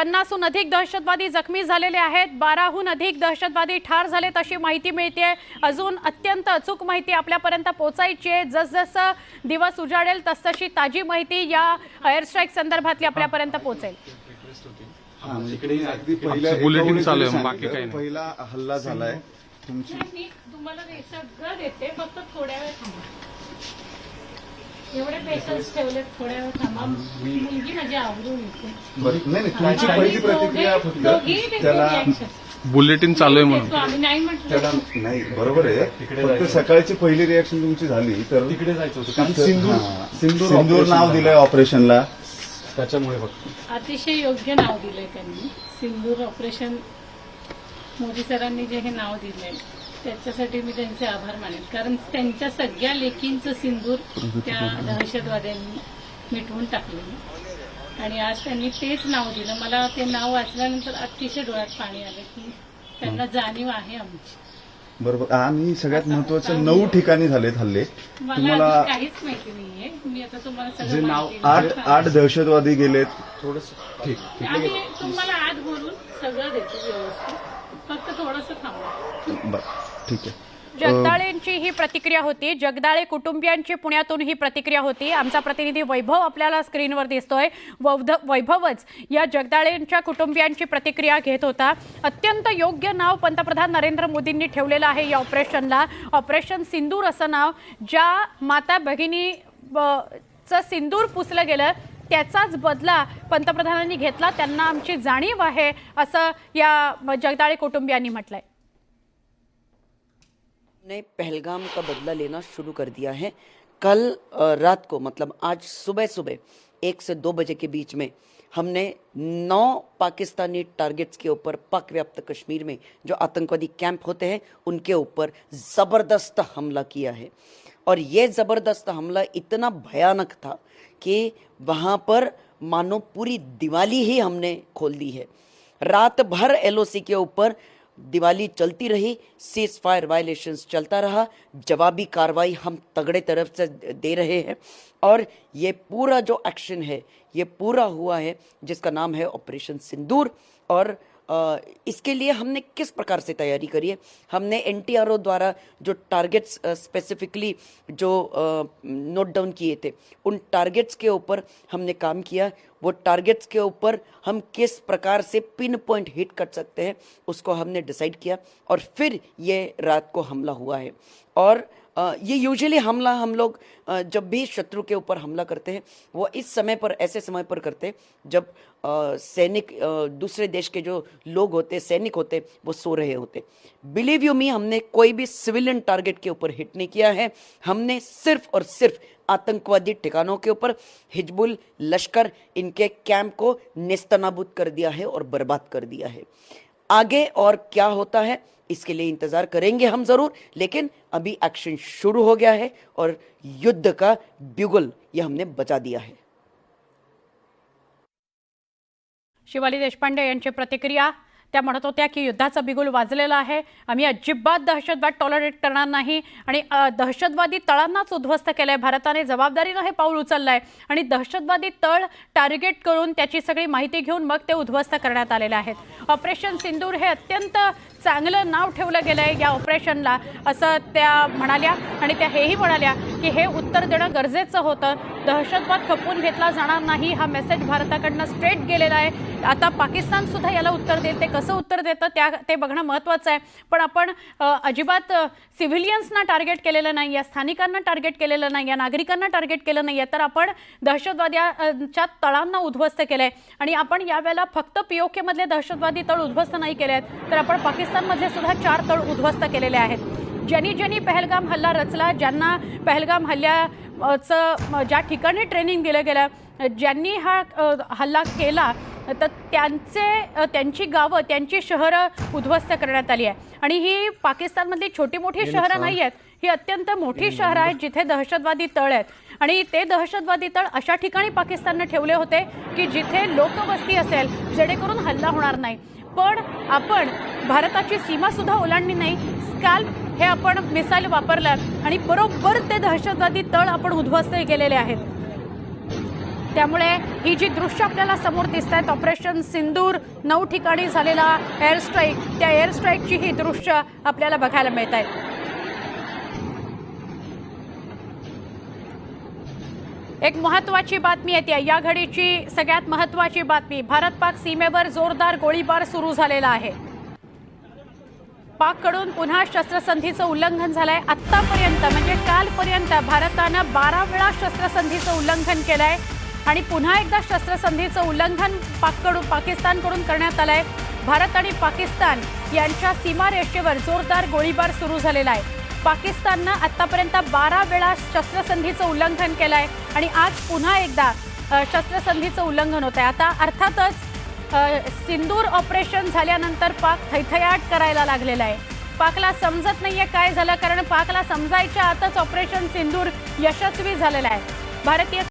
पन्नासहून अधिक दहशतवादी जखमी झालेले आहेत. बाराहून अधिक दहशतवादी ठार झालेत अशी माहिती मिळते अजून अत्यंत अचूक माहिती आपल्यापर्यंत पोहोचायची आहे. जसजसं दिवस उजाडेल तसतशी ताजी माहिती या एअर स्ट्राईक संदर्भातली आपल्यापर्यंत पोहोचेल. हा, म्हणजे. पहिला हल्ला झालाय. तुमची तुम्हाला हे सगळं देते फक्त थोड्या वेळ थांबा एवढे पेशन्स ठेवले थोड्या वेळ थांबा. मुलगी माझी आवरून येते. बरं. नाही नाही तुमची पहिली प्रतिक्रिया दोघी फक्त त्याला बुलेटिन चालू आहे म्हणून. आम्ही नाही म्हटलं. त्याला नाही बरोबर आहे. फक्त सकाळची पहिली रिॲक्शन तुमची झाली तर तिकडे जायचं होतं. कारण हा, सिंदूर सिंदूर सिंदूर नाव दिलंय ऑपरेशनला त्याच्यामुळे फक्त अतिशय योग्य नाव दिलंय त्यांनी. सिंदूर ऑपरेशन मोदी सरांनी जे हे नाव दिलंय. त्याच्यासाठी मी त्यांचे आभार मानेन. कारण त्यांच्या सगळ्या लेखींचं सिंदूर त्या दहशतवाद्यांनी मिटवून टाकलं. आणि आज त्यांनी तेच नाव दिलं. मला ते नाव वाचल्यानंतर अतिशय डोळ्यात पाणी आलं की त्यांना जाणीव आहे आमची. बरोबर. आणि सगळ्यात महत्वाचं नऊ ठिकाणी झालेत हल्ले. मला तुम्हाला अजून काहीच माहिती नाहीये. मी आता तुम्हाला जे सगळं नाव- माहिती आठ आठ दहशतवादी गेलेत. थोडस ठीक आम्ही तुम्हाला आत बोलून सगळं देतो व्यवस्थित. फक्त थोडंसं थांबा. बरं ठीक आहे. जगदाळेंची ही प्रतिक्रिया होती. जगदाळे कुटुंबियांची पुण्यातून ही प्रतिक्रिया होती. आमचा प्रतिनिधी वैभव आपल्याला स्क्रीनवर दिसतोय. वैध- वैभवच या जगदाळेंच्या कुटुंबियांची प्रतिक्रिया घेत होता. अत्यंत योग्य नाव पंतप्रधान नरेंद्र मोदींनी ठेवलेलं आहे या ऑपरेशनला. ऑपरेशन सिंदूर असं नाव ज्या माता भगिनी ब- चं सिंदूर पुसलं गेलं त्याचाच बदला पंतप्रधानांनी घेतला. त्यांना आमची जाणीव आहे असं या जगदाळे कुटुंबियांनी म्हटलंय. ने पहलगाम का बदला लेना शुरू कर दिया है। कल रात को मतलब आज सुबह सुबह एक से दो बजे के बीच में, हमने नौ पाकिस्तानी टारगेट्स के ऊपर पाक व्याप्त कश्मीर में जो आतंकवादी कैंप होते हैं, उनके ऊपर ज़बरदस्त हमला किया है। और ये ज़बरदस्त हमला इतना भयानक था कि वहाँ पर, मानो पूरी दिवाली ही हमने खोल दी है। रात भर एलओसी के ऊपर दिवाली चलती रही सीज फायर वायलेशंस चलता रहा, जवाबी कार्रवाई हम तगड़े तरफ़ से दे रहे हैं। और ये पूरा जो एक्शन है, ये पूरा हुआ है, जिसका नाम है ऑपरेशन सिंदूर। और इसके लिए हमने किस प्रकार से तैयारी करी है? हमने एनटीआरओ द्वारा जो टारगेट्स स्पेसिफिकली जो नोट डाउन किए थे, उन टारगेट्स के ऊपर हमने काम किया। वो टारगेट्स के ऊपर हम किस प्रकार से पिन पॉइंट हिट कर सकते हैं, उसको हमने डिसाइड किया और फिर ये रात को हमला हुआ है। और ये यूजुअली हमला, हम लोग जब भी शत्रु के ऊपर हमला करते हैं, वो इस समय पर, ऐसे समय पर करते हैं, जब सैनिक दूसरे देश के जो लोग होते सैनिक होते वो सो रहे होते बिलीव यू मी हमने कोई भी सिविलियन टारगेट के ऊपर हिट नहीं किया है। हमने सिर्फ़ और सिर्फ़ आतंकवादी ठिकानों के ऊपर, हिजबुल, लश्कर, इनके कैंप को नेस्तनाबूद कर दिया है और बर्बाद कर दिया है। आगे और क्या होता है? इसके लिए इंतज़ार करेंगे हम ज़रूर, लेकिन अभी एक्शन शुरू हो गया है और युद्ध का ब्युगल यह हमने बचा दिया है। शिवाली देशपांडे प्रतिक्रिया त्या म्हणत होत्या की युद्धाचा बिगुल वाजलेला आहे. आम्ही अजिबात दहशतवाद टॉलरेट करणार नाही. आणि दहशतवादी तळांनाच उद्ध्वस्त केलं आहे भारताने. जबाबदारीनं हे पाऊल उचललं आहे आणि दहशतवादी तळ टार्गेट करून त्याची सगळी माहिती घेऊन मग ते उद्ध्वस्त करण्यात आलेले आहेत. ऑपरेशन सिंदूर हे अत्यंत चांगलं नाव ठेवलं गेलं आहे या ऑपरेशनला असं त्या म्हणाल्या. आणि त्या हेही म्हणाल्या की हे उत्तर देणं गरजेचं होतं. दहशतवाद खपवून घेतला जाणार नाही. हा मेसेज भारताकडनं स्ट्रेट गेलेला आहे. आता पाकिस्तानसुद्धा याला उत्तर देईल. ते कसं उत्तर देतं त्या ते बघणं महत्त्वाचं आहे. पण आपण अजिबात सिव्हिलियन्सना टार्गेट केलेलं नाही या स्थानिकांना टार्गेट केलेलं नाही या नागरिकांना टार्गेट केलं नाही आहे तर आपण दहशतवाद्याच्या तळांना उद्ध्वस्त केलं आहे आणि आपण यावेळेला फक्त पी ओ केमधले दहशतवादी तळ उद्ध्वस्त नाही केले आहेत तर आपण पाकिस्तानमधले सुद्धा चार तळ उद्ध्वस्त केलेले आहेत. ज्यांनी ज्यांनी पहलगाम हल्ला रचला ज्यांना पहलगाम हल्ल्याचं ज्या ठिकाणी ट्रेनिंग दिलं गेलं ज्यांनी हा हल्ला केला तर त्यांचे त्यांची गावं त्यांची शहरं उद्ध्वस्त करण्यात आली आहे. आणि ही पाकिस्तानमधली छोटी मोठी शहरं नाही आहेत ही अत्यंत मोठी शहरं आहेत जिथे दहशतवादी तळ आहेत. आणि ते दहशतवादी तळ अशा ठिकाणी पाकिस्ताननं ठेवले होते की जिथे लोकवस्ती असेल जेणेकरून हल्ला होणार नाही. पण आपण भारताची सीमा सुद्धा ओलांडली नाही. स्कॅल्प हे आपण मिसाईल वापरलं आणि बरोबर ते दहशतवादी तळ आपण उद्ध्वस्त केलेले आहेत. त्यामुळे ही जी दृश्य आपल्याला समोर दिसत आहेत ऑपरेशन सिंदूर नऊ ठिकाणी झालेला एअर स्ट्राईक त्या एअर स्ट्राईकची ही दृश्य आपल्याला बघायला मिळत आहेत एक महत्वाची बातमी येते. या घडीची सगळ्यात महत्वाची बातमी भारत पाक सीमेवर जोरदार गोळीबार सुरू झालेला आहे. पाककडून पुन्हा शस्त्रसंधीचं उल्लंघन झालंय. आतापर्यंत म्हणजे कालपर्यंत भारतानं बारा वेळा शस्त्रसंधीचं उल्लंघन केलंय. आणि पुन्हा एकदा शस्त्रसंधीचं उल्लंघन पाककडून पाकिस्तानकडून करण्यात आलं आहे भारत आणि पाकिस्तान यांच्या सीमारेषेवर जोरदार गोळीबार सुरू झालेला आहे. पाकिस्ताननं आतापर्यंत बारा वेळा शस्त्रसंधीचं उल्लंघन केलं आहे आणि आज पुन्हा एकदा शस्त्रसंधीचं उल्लंघन होत आहे आता अर्थातच सिंदूर ऑपरेशन झाल्यानंतर पाक थैथयाट करायला लागलेला आहे. पाकला समजत नाहीये काय झालं कारण पाकला समजायच्या आतच ऑपरेशन सिंदूर यशस्वी झालेलं आहे. भारतीय